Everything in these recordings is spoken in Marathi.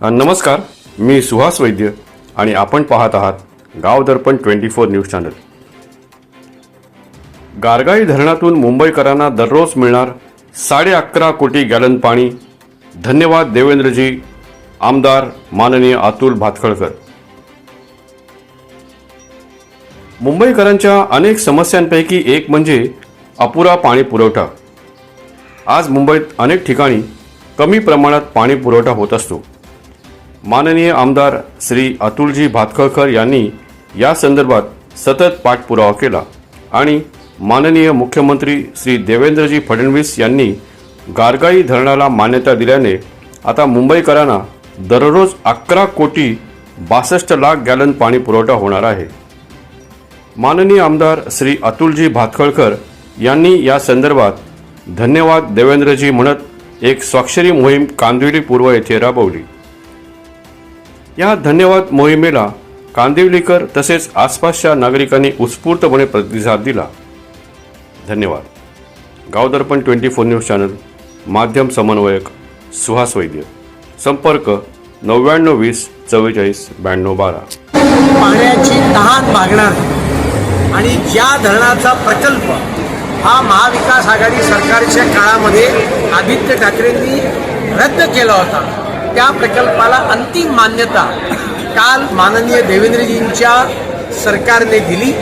नमस्कार मी सुहास वैद्य आणि आपण पाहत आहात Gaav Darpan twenty four news channel. Gargai धरणातून मुंबईकरांना दररोज मिळणार साडे अकरा कोटी गॅलन पाणी. धन्यवाद देवेंद्रजी आमदार माननीय अतुल भातखळकर. मुंबईकरांच्या अनेक समस्यांपैकी एक म्हणजे अपुरा पाणी पुरवठा. आज मुंबईत अनेक ठिकाणी कमी प्रमाणात पाणी पुरवठा होत असतो. माननीय आमदार श्री अतुलजी भातखळकर यांनी या संदर्भात सतत पाठपुरावा केला आणि माननीय मुख्यमंत्री श्री देवेंद्रजी फडणवीस यांनी गारगाई धरणाला मान्यता दिल्याने आता मुंबईकरांना दररोज अकरा कोटी बासष्ट लाख गॅलन पाणी पुरवठा होणार आहे. माननीय आमदार श्री अतुलजी भातखळकर यांनी या संदर्भात धन्यवाद देवेंद्रजी म्हणत एक स्वाक्षरी मोहीम कांदिवली पूर्व येथे राबवली. या धन्यवाद मोहिमेला कांदिवलीकर तसेच आसपासच्या नागरिकांनी उत्स्फूर्तपणे प्रतिसाद दिला. धन्यवाद. Gaavdarpan twenty four news channel माध्यम समन्वयक सुहास वैद्य. संपर्क नव्याण्णव वीस चव्वेचाळीस ब्याण्णव बारा. पाण्याची तहान भागणार आणि ज्या धरणाचा प्रकल्प हा महाविकास आघाडी सरकारच्या काळामध्ये आदित्य ठाकरेंनी रद्द केला होता. त्या प्रकल्पाला अंतिम मान्यता काल माननीय देवेंद्रजींच्या सरकारने दिली.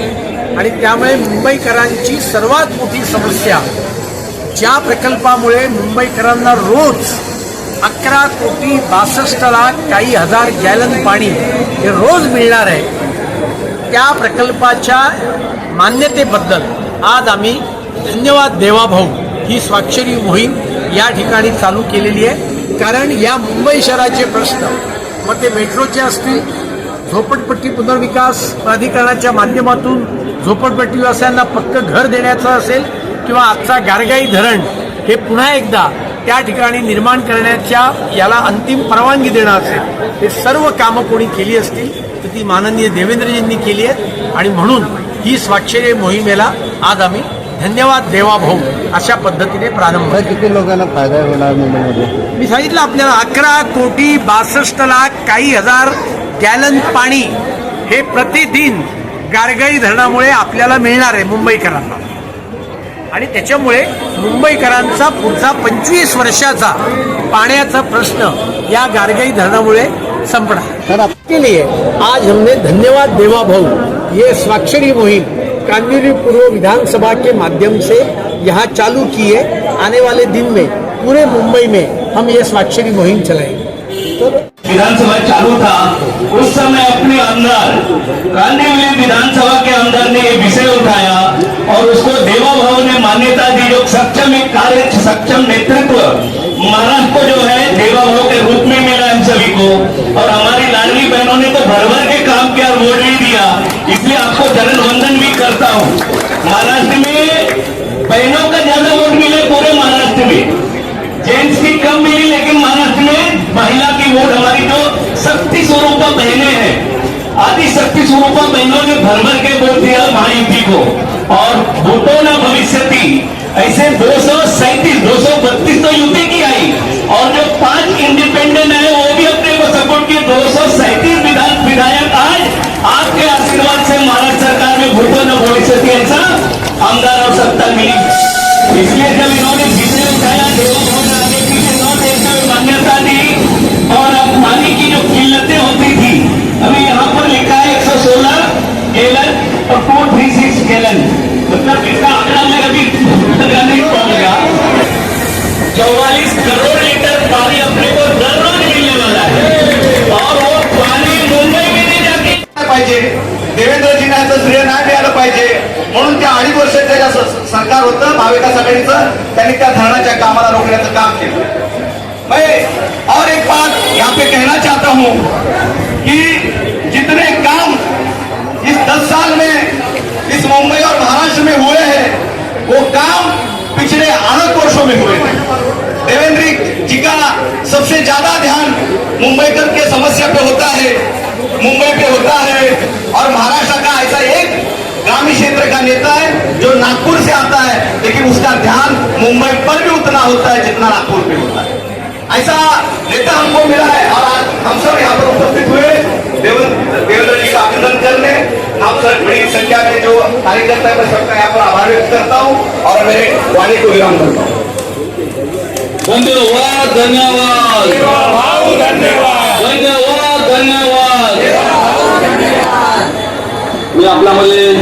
आणि त्यामुळे मुंबईकरांची सर्वात मोठी समस्या ज्या प्रकल्पामुळे मुंबईकरांना रोज अकरा कोटी बासष्ट लाख काही हजार गॅलन पाणी हे रोज मिळणार आहे. त्या प्रकल्पाच्या मान्यतेबद्दल आज आम्ही धन्यवाद देवाभाऊ ही स्वाक्षरी मोहीम या ठिकाणी चालू केलेली आहे. कारण या मुंबई शहराचे प्रश्न मग ते मेट्रोचे असतील झोपडपट्टी पुनर्विकास प्राधिकरणाच्या माध्यमातून झोपडपट्टीवासियांना पक्क घर देण्याचं असेल किंवा आजचा गारगाई धरण हे पुन्हा एकदा त्या ठिकाणी निर्माण करण्याच्या याला अंतिम परवानगी देणं असेल हे सर्व कामं कोणी केली असतील तर ती माननीय देवेंद्रजींनी केली आहेत. आणि म्हणून ही स्वाक्षरी मोहिमेला आज आम्ही धन्यवाद देवा भाऊ अशा पद्धतीने प्रारंभ. तर किती लोकांना फायदा होणार मुंबईमध्ये? मी सांगितलं आपल्याला अकरा कोटी बासष्ट लाख काही हजार गॅलन पाणी हे प्रतिदिन गारगाई धरणामुळे आपल्याला मिळणार आहे मुंबईकरांना. आणि त्याच्यामुळे मुंबईकरांचा पुढचा पंचवीस वर्षाचा पाण्याचा प्रश्न या गारगाई धरणामुळे संपणार. सर आप के लिए आज हमने धन्यवाद देवा भाऊ ये स्वाक्षरी मुहिम कांदिवली पूर्व विधानसभा के माध्यम से यहाँ चालू की है आने वाले दिन में, पूरे मुंबई में हम ये स्वाक्षरी मुहिम चलाएँगे। विधानसभा चालू था, उस समय अपने अंदर कांदिवली विधानसभा के अंदर ने ये विषय उठाया और उसको देवा भाव ने मान्यता दी, जो सक्षम एक कार्य, सक्षम नेतृत्व महाराष्ट्र को जो है देवा भाव के रूप में मिला हम सभी को। और हमारी लाडली बहनों ने तो भर भर के काम किया और वोट भी दिया, इसलिए आपको चरण वंदन भी करता हूँ। महाराष्ट्र में बहनों का ज़्यादा वोट मिले पूरे महाराष्ट्र में। जेंट्स की कम मिली, लेकिन महाराष्ट्र में महिला की वोट हमारी जो शक्ति स्वरूपा बहनें हैं। आदि शक्ति स्वरूपा बहनों ने भर भर के वोट दिया महायुति को। और वोटों न भविष्य ऐसे दो सौ सैतीस, दो सौ बत्तीस चौवालीस करोड़ लीटर पानी अपने को दररोज मिलने वाला है और वो पानी मुंबई में नहीं जाके पाहिजे. देवेंद्रजींना याचं श्रेय नाही मिळालं पाहिजे. म्हणून त्या अडीच वर्षाचं ज्या सरकार होतं महाविकास आघाडीचं त्यांनी त्या धरणाच्या कामाला रोखण्याचं काम केलं. मैं और एक बात यहाँ पे कहना चाहता हूँ कि जितने काम इस दस साल में इस मुंबई और महाराष्ट्र में हुए हैं वो काम पिछले आठ वर्षों में हुए थे सबसे ज्यादा ध्यान मुंबईकर के समस्या पे होता है मुंबई पे होता है। और महाराष्ट्र का ऐसा एक ग्रामीण क्षेत्र का नेता है जो नागपुर से आता है लेकिन उसका ध्यान मुंबई पर भी उतना होता है जितना नागपुर पे होता है। ऐसा नेता हमको मिला है और आज हम सब यहाँ पर उपस्थित हुए। का अभिनंदन करने। आप सर बड़ी संख्या में जो कार्यकर्ता है मैं सबका यहाँ पर आभार व्यक्त करता हूँ और मेरे वाणी को विराम करता हूँ। धन्यवाद धन्यवाद. धन्यवाद धन्यवाद. धन्यवाद मी आपल्यामध्ये